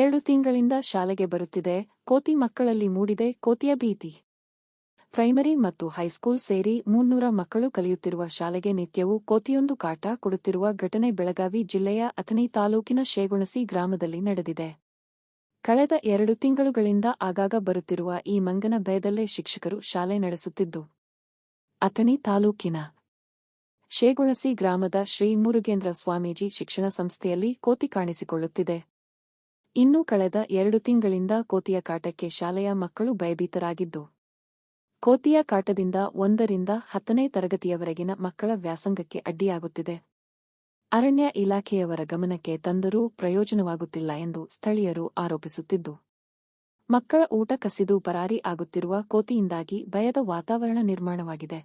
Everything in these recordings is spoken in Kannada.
ಎರಡು ತಿಂಗಳಿಂದ ಶಾಲೆಗೆ ಬರುತ್ತಿದೆ, ಕೋತಿ ಮಕ್ಕಳಲ್ಲಿ ಮೂಡಿದೆ, ಕೋತಿಯ ಭೀತಿ. ಪ್ರೈಮರಿ ಮತ್ತು ಹೈಸ್ಕೂಲ್ ಸೇರಿ ಮುನ್ನೂರ ಮಕ್ಕಳು ಕಲಿಯುತ್ತಿರುವ ಶಾಲೆಗೆ ನಿತ್ಯವೂ ಕೋತಿಯೊಂದು ಕಾಟ ಕೊಡುತ್ತಿರುವ ಘಟನೆ ಬೆಳಗಾವಿ ಜಿಲ್ಲೆಯ ಅಥಣಿ ತಾಲೂಕಿನ ಶೇಗುಣಸಿ ಗ್ರಾಮದಲ್ಲಿ ನಡೆದಿದೆ. ಕಳೆದ ಎರಡು ತಿಂಗಳುಗಳಿಂದ ಆಗಾಗ ಬರುತ್ತಿರುವ ಈ ಮಂಗನ ಭಯದಲ್ಲೇ ಶಿಕ್ಷಕರು ಶಾಲೆ ನಡೆಸುತ್ತಿದ್ದು. ಅಥಣಿ ತಾಲೂಕಿನ ಶೇಗುಣಸಿ ಗ್ರಾಮದ ಶ್ರೀ ಮುರುಗೇಂದ್ರ ಸ್ವಾಮೀಜಿ ಶಿಕ್ಷಣ ಸಂಸ್ಥೆಯಲ್ಲಿ ಕೋತಿ ಕಾಣಿಸಿಕೊಳ್ಳುತ್ತಿದೆ. ಇನ್ನು ಕಳೆದ ಎರಡು ತಿಂಗಳಿಂದ ಕೋತಿಯ ಕಾಟಕ್ಕೆ ಶಾಲೆಯ ಮಕ್ಕಳು ಭಯಭೀತರಾಗಿದ್ದು, ಕೋತಿಯ ಕಾಟದಿಂದ ಒಂದರಿಂದ ಹತ್ತನೇ ತರಗತಿಯವರೆಗಿನ ಮಕ್ಕಳ ವ್ಯಾಸಂಗಕ್ಕೆ ಅಡ್ಡಿಯಾಗುತ್ತಿದೆ. ಅರಣ್ಯ ಇಲಾಖೆಯವರ ಗಮನಕ್ಕೆ ತಂದರೂ ಪ್ರಯೋಜನವಾಗುತ್ತಿಲ್ಲ ಎಂದು ಸ್ಥಳೀಯರು ಆರೋಪಿಸುತ್ತಿದ್ದು, ಮಕ್ಕಳ ಊಟ ಕಸಿದು ಪರಾರಿ ಆಗುತ್ತಿರುವ ಕೋತಿಯಿಂದಾಗಿ ಭಯದ ವಾತಾವರಣ ನಿರ್ಮಾಣವಾಗಿದೆ.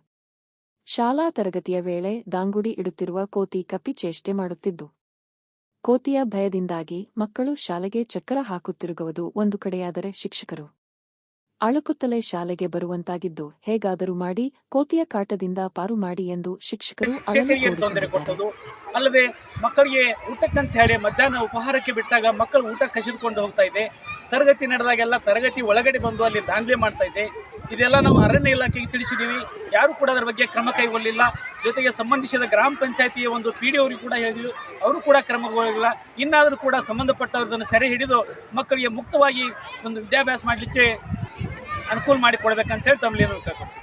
ಶಾಲಾ ತರಗತಿಯ ವೇಳೆ ದಾಂಗುಡಿ ಇಡುತ್ತಿರುವ ಕೋತಿ ಕಪ್ಪಿ ಚೇಷ್ಟೆ ಮಾಡುತ್ತಿದ್ದು ಕೋತಿಯ ಭಯದಿಂದಾಗಿ ಮಕ್ಕಳು ಶಾಲೆಗೆ ಚಕ್ಕರ ಹಾಕುತ್ತಿರುಗುವುದು ಒಂದು ಕಡೆಯಾದರೆ ಶಿಕ್ಷಕರು. ಅಳುಕುತ್ತಲೇ ಶಾಲೆಗೆ ಬರುವಂತಾಗಿದ್ದು ಹೇಗಾದರೂ ಮಾಡಿ ಕೋತಿಯ ಕಾಟದಿಂದ ಪಾರು ಮಾಡಿ ಎಂದು ಶಿಕ್ಷಕರು ತೊಂದರೆ ಕೊಟ್ಟದು ಅಲ್ಲದೆ ಮಕ್ಕಳಿಗೆ ಊಟಕ್ಕಂತ ಹೇಳಿ ಮಧ್ಯಾಹ್ನ ಉಪಹಾರಕ್ಕೆ ಬಿಟ್ಟಾಗ ಮಕ್ಕಳು ಊಟ ಕಸಿದುಕೊಂಡು ಹೋಗ್ತಾ ಇದೆ. ತರಗತಿ ನಡೆದಾಗೆಲ್ಲ ತರಗತಿ ಒಳಗಡೆ ಬಂದು ಅಲ್ಲಿ ದಾಂಧಲೆ ಮಾಡ್ತಾ ಇದೆ. ಇದೆಲ್ಲ ನಾವು ಅರಣ್ಯ ಇಲಾಖೆಗೆ ತಿಳಿಸಿದ್ದೀವಿ. ಯಾರು ಕೂಡ ಅದರ ಬಗ್ಗೆ ಕ್ರಮ ಕೈಗೊಳ್ಳಿಲ್ಲ ಜೊತೆಗೆ ಸಂಬಂಧಿಸಿದ ಗ್ರಾಮ ಪಂಚಾಯತಿಯ ಒಂದು ಪಿ ಡಿ ಅವರಿಗೆ ಕೂಡ ಹೇಳಿದ್ವಿ ಅವರು ಕೂಡ ಕ್ರಮ ಕೈಗೊಳ್ಳಿಲ್ಲ ಇನ್ನಾದರೂ ಕೂಡ ಸಂಬಂಧಪಟ್ಟವ್ರದನ್ನು ಸೆರೆ ಹಿಡಿದು ಮಕ್ಕಳಿಗೆ ಮುಕ್ತವಾಗಿ ಒಂದು ವಿದ್ಯಾಭ್ಯಾಸ ಮಾಡಲಿಕ್ಕೆ ಅನುಕೂಲ ಮಾಡಿಕೊಡ್ಬೇಕಂತ ಹೇಳಿ ತಮ್ಮಲ್ಲಿ ಕೇಳ್ಕೊಳ್ತೀವಿ